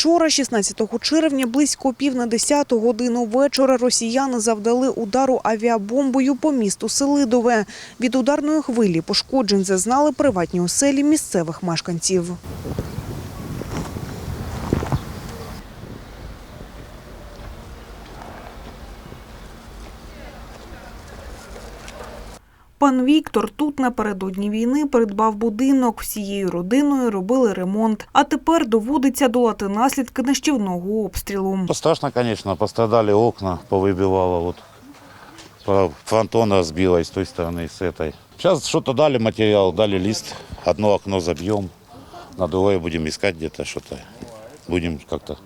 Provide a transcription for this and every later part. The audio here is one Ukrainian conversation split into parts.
Вчора, 16 червня, близько пів на 10 годину вечора росіяни завдали удару авіабомбою по місту Селидове. Від ударної хвилі пошкоджень зазнали приватні оселі місцевих мешканців. Пан Віктор тут напередодні війни придбав будинок. Всією родиною робили ремонт. А тепер доводиться долати наслідки нищівного обстрілу. Ну, Страшно, конечно, пострадали окна, повыбивало, вот по- фронтон разбило и с той стороны, и с этой. Сейчас что-то дали материал, дали лист, одно окно забьем, на другое будем искать где-то что-то. Будем как-то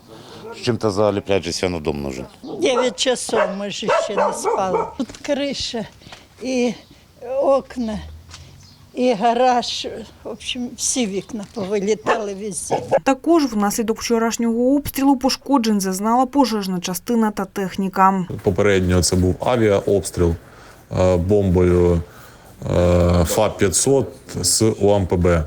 чем-то залеплять же все равно дом нужен. 9 часов ми ж ще не спали. Тут криша і окна, і гараж. В общем, всі вікна повилітали везде. Також внаслідок вчорашнього обстрілу пошкоджень зазнала пожежна частина та техніка. Попередньо це був авіаобстріл е, бомбою е, ФАП-500 з УАМПБ. Е,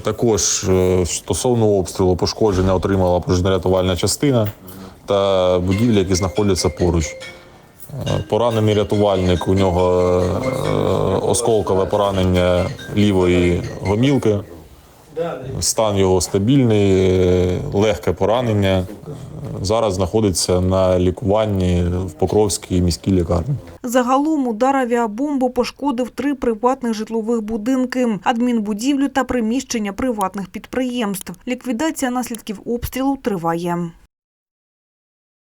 Також стосовно обстрілу пошкодження отримала пожежно-рятувальна частина та будівлі, які знаходяться поруч. Поранений рятувальник, у нього е, осколкове поранення лівої гомілки. Стан його стабільний, легке поранення. Зараз знаходиться на лікуванні в Покровській міській лікарні. Загалом удар авіабомбу пошкодив три приватних житлових будинки, адмінбудівлю та приміщення приватних підприємств. Ліквідація наслідків обстрілу триває.